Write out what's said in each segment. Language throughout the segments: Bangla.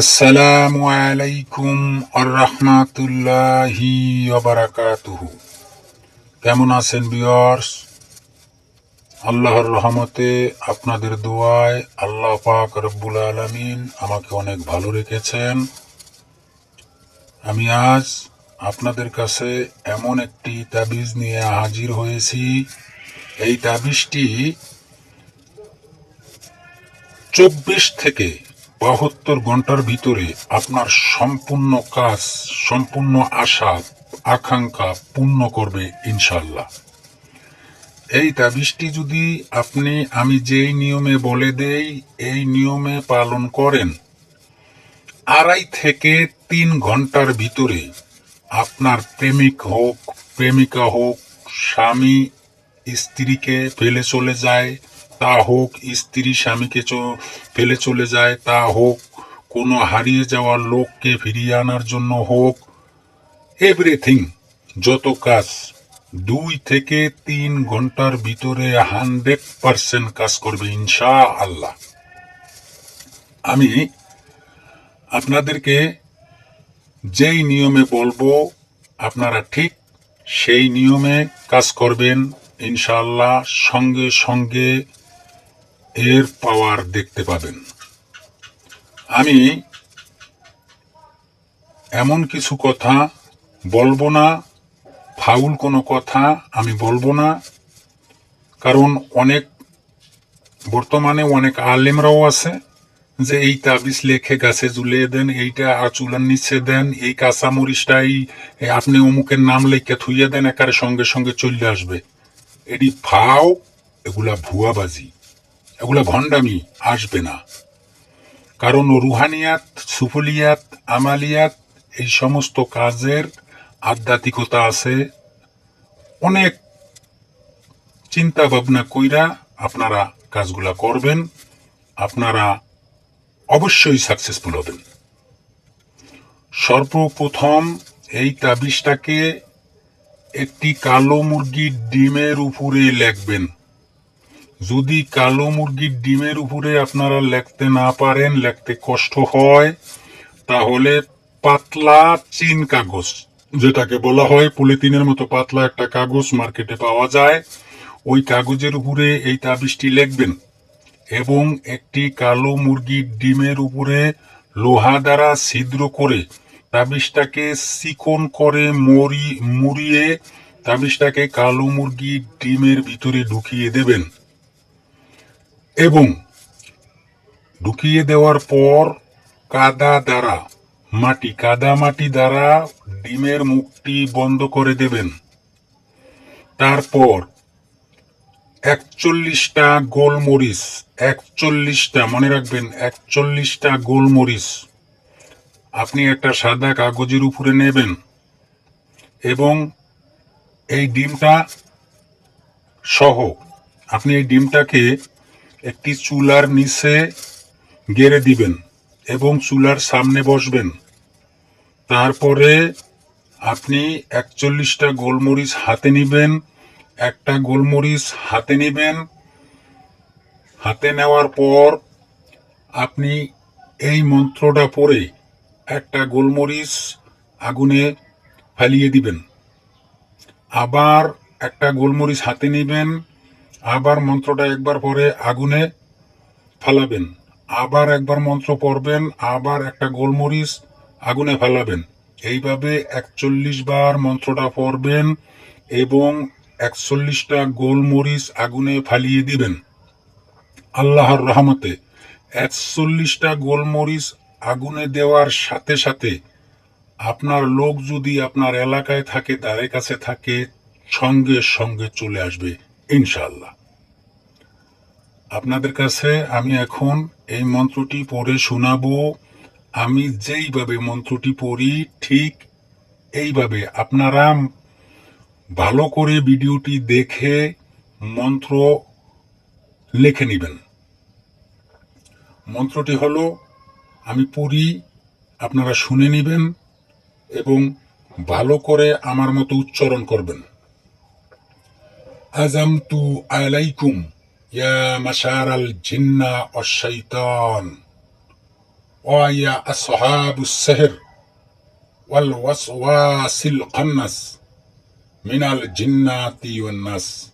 আসসালামু আলাইকুম আরহামাতুল্লাহি বারাকাতুহু। কেমন আছেন বিয়ার্স আল্লাহর রহমতে আপনাদের দোয়ায় আল্লাহ পাক রব্বুল আলমিন আমাকে অনেক ভালো রেখেছেন। আমি আজ আপনাদের কাছে এমন একটি তাবিজ নিয়ে হাজির হয়েছি। এই তাবিজটি চব্বিশ থেকে বাহাত্তর ঘণ্টার ভিতরে আপনার সম্পূর্ণ কাজ, সম্পূর্ণ আশা, আকাঙ্ক্ষা পূর্ণ করবে ইনশাল্লাহ এই তাবিজটি যদি আপনি, আমি যেই নিয়মে বলে দেই, এই নিয়মে পালন করেন, আড়াই থেকে তিন ঘণ্টার ভিতরে আপনার প্রেমিক হোক, প্রেমিকা হোক, স্বামী, স্ত্রীকে ফেলে চলে যায় তা হোক, স্ত্রী স্বামীকে ফেলে চলে যায়, তা হোক, কোনো হারিয়ে যাওয়া লোককে ফিরিয়ে আনার জন্য হোক এভরিথিং যত কাজ, দুই থেকে তিন ঘণ্টার ভিতরে হান্ড্রেড পার্সেন্ট কাজ করবে ইনশা আল্লাহ আমি আপনাদেরকে যেই নিয়মে বলব, আপনারা ঠিক সেই নিয়মে কাজ করবেন, ইনশাআল্লাহ, সঙ্গে সঙ্গে এর পাওয়ার দেখতে পাবেন। আমি এমন কিছু কথা বলব না, ফাউল কোনো কথা আমি বলব না, কারণ অনেক, বর্তমানে অনেক আলেমরাও আছে যে এই তাবিজ লেখে গাছে ঝুলিয়ে দেন, এইটা চুলার নিচে দেন, এই কাঁচা মরিচটাই এই আপনি অমুকের নাম লেখে থুইয়ে দেন, একারে সঙ্গে সঙ্গে চলে আসবে। এটি ফাও, এগুলা ভুয়াবাজি। এগুলা ভণ্ডামি, আসবে না। কারণ রুহানিয়াত, সুফলিয়াত, আমালিয়াত, এই সমস্ত কাজের আধ্যাত্মিকতা আছে। অনেক চিন্তা ভাবনা কইরা আপনারা কাজগুলা করবেন, আপনারা অবশ্যই সাকসেসফুল হবেন। সর্বপ্রথম এই তাবিজটাকে একটি কালো মুরগির ডিমের উপরে লেখবেন। যদি কালো মুরগির ডিমের উপরে আপনারা লিখতে না পারেন, লিখতে কষ্ট হয়, তাহলে পাতলা চিন কাগজ, যেটাকে বলা হয় পলিথিনের মতো পাতলা একটা কাগজ মার্কেটে পাওয়া যায়, ওই কাগজের উপরে এই তাবিজটি লিখবেন। এবং একটি কালো মুরগির ডিমের উপরে লোহা দ্বারা ছিদ্র করে তাবিজটাকে চিকন করে মরি, মুড়িয়ে তাবিজটাকে কালো মুরগির ডিমের ভিতরে ঢুকিয়ে দেবেন। এবং ঢুকিয়ে দেওয়ার পর কাদা দ্বারা, মাটি, কাদা মাটি দ্বারা ডিমের মুখটি বন্ধ করে দেবেন। তারপর একচল্লিশটা গোলমরিচ, একচল্লিশটা, মনে রাখবেন, একচল্লিশটা গোলমরিচ আপনি একটা সাদা কাগজের উপরে নেবেন এবং এই ডিমটা সহ, আপনি এই ডিমটাকে একটি চুলার নিচে গেড়ে দিবেন এবং চুলার সামনে বসবেন। তারপরে আপনি একচল্লিশটা গোলমরিচ হাতে নিবেন, একটা গোলমরিচ হাতে নেবেন। হাতে নেওয়ার পর আপনি এই মন্ত্রটা পরে একটা গোলমরিচ আগুনে ফালিয়ে দিবেন। আবার একটা গোলমরিচ হাতে নেবেন আবার মন্ত্রটা একবার পরে আগুনে ফালাবেন। আবার একবার মন্ত্র পড়বেন, আবার একটা গোলমরিচ আগুনে ফালাবেন। এইভাবে একচল্লিশ বার মন্ত্রটা পড়বেন এবং একচল্লিশটা গোলমরিচ আগুনে ফালিয়ে দিবেন। আল্লাহর রহমতে একচল্লিশটা গোলমরিচ আগুনে দেওয়ার সাথে সাথে আপনার লোক যদি আপনার এলাকায় থাকে, তাদের কাছে থাকে, সঙ্গে সঙ্গে চলে আসবে ইনশাল্লাহ আপনাদের কাছে আমি এখন এই মন্ত্রটি পড়ে শোনাবো। আমি যেইভাবে মন্ত্রটি পড়ি, ঠিক এইভাবে। আপনারা ভালো করে ভিডিওটি দেখে মন্ত্র লিখে নেবেন। মন্ত্রটি হলো, আমি পড়ি, আপনারা শুনে নেবেন এবং ভালো করে আমার মতো উচ্চারণ করবেন। আজামতু আলাইকুম। يا مشار الجن والشيطان ويا أصحاب السهر والوسواس القنص من الجنة والناس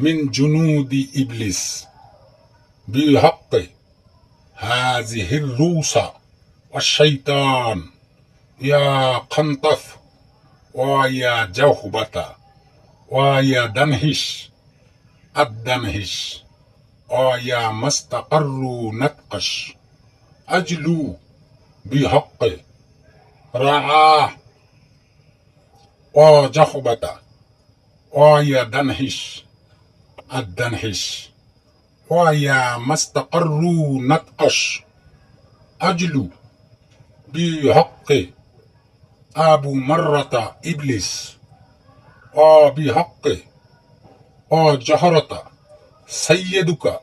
من جنود إبليس. بالحق هذه الروس والشيطان يا قنطف ويا جوهبة ويا دنهش أدمهش آيا آه ما استقروا نقش أجلوا بحق. رعاه. آه آ جخبتا آيا آه دنهش. الدنهش آيا ما استقروا نتقش. أجلوا بحق. أبو مرة إبليس. آ بحق. وجهرة سيدك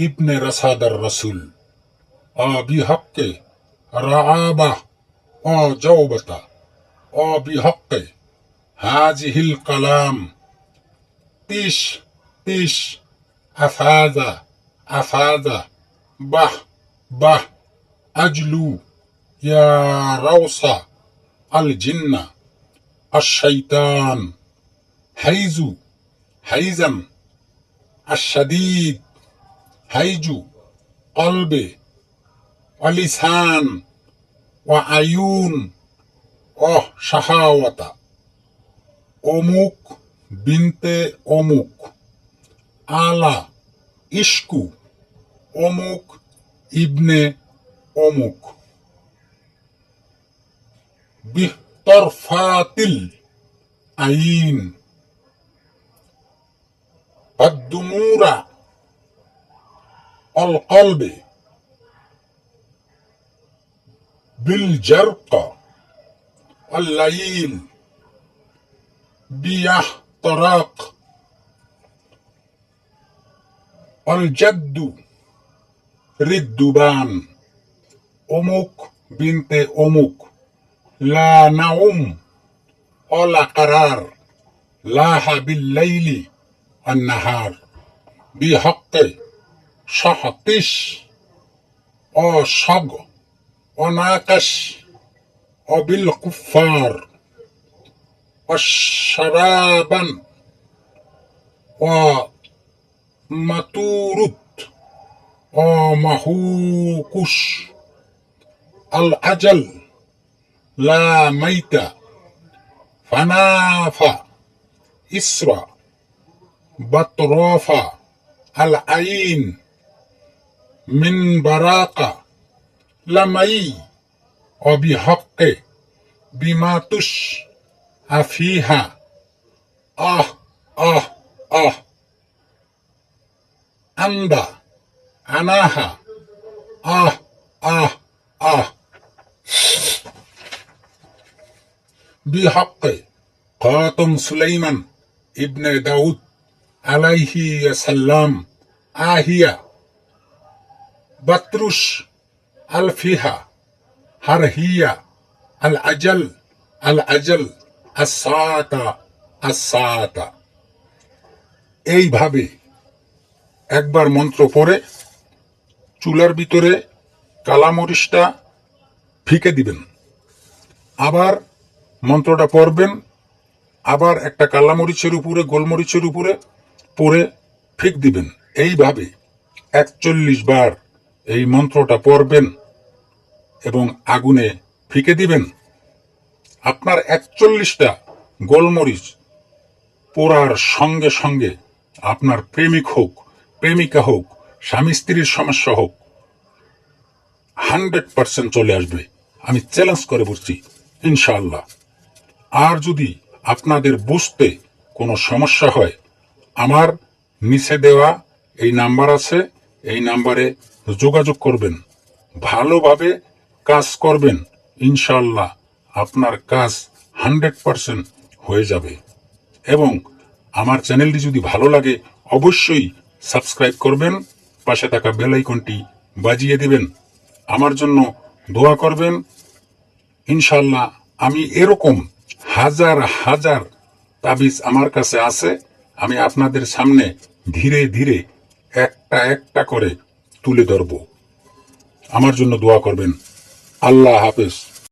ابن رساد الرسول وبحق رعابة وجوبة وبحق هذه الكلام تش تش أفاذ أفاذ به به أجلو يا روس الجن الشيطان হাইজাম আশাদিদ হাইজু, কলবে, অলিসান ও আয়ুন ও সাহাওয়াতা অমুক বিনতে অমুক, আলা ইস্কু অমুক ইবনে অমুক। বিহতরফাতিল আইন। الدمور القلب بالجرق الليل بيحتراق الجد ردبان أمك بنت أمك لا نعم ولا قرار لاح بالليل والنهار بحق شحطش أو شق وناقش وبالكفار وشرابا ومطورد ومهوكش الأجل لا ميت. فناف إسرى. بطروف العين من براقة لمي وبحق بما تش فيها آه آه آه. أندا أناها. آه آه آه. بحق. قاتم سليمان ابن داود. আলাইহি সাল্লাম আহিয়া, বাতরুশ, আলফিহা, হারহিয়া আল আজল আল আজল আসাতা আসাতা এইভাবে একবার মন্ত্র পড়ে, চুলার ভিতরে কালামরিচটা ফিকে দিবেন। আবার মন্ত্রটা পড়বেন, আবার একটা কালামরিচের উপরে, গোলমরিচের উপরে পরে ফিক দিবেন। এইভাবে একচল্লিশ বার এই মন্ত্রটা পড়বেন এবং আগুনে ফিকে দিবেন। আপনার একচল্লিশটা গোলমরিচ পোড়ার সঙ্গে সঙ্গে আপনার প্রেমিক হোক, প্রেমিকা হোক, স্বামী স্ত্রীর সমস্যা হোক, হান্ড্রেড পার্সেন্ট চলে আসবে। আমি চ্যালেঞ্জ করে বলছি, ইনশাআল্লাহ। আর যদি আপনাদের বুঝতে কোনো সমস্যা হয় আমার নিচে দেওয়া এই নাম্বার আছে, এই নাম্বারে যোগাযোগ করবেন। ভালোভাবে কাজ করবেন, ইনশাআল্লাহ আপনার কাজ হান্ড্রেড পার্সেন্ট হয়ে যাবে। এবং আমার চ্যানেলটি যদি ভালো লাগে, অবশ্যই সাবস্ক্রাইব করবেন, পাশে থাকা বেল আইকনটি বাজিয়ে দিবেন। আমার জন্য দোয়া করবেন। ইনশাল্লাহ আমি এরকম হাজার হাজার তাবিজ আমার কাছে আছে। আমি আপনাদের সামনে ধীরে ধীরে একটা একটা করে তুলে ধরব। আমার জন্য দোয়া করবেন। আল্লাহ হাফেজ।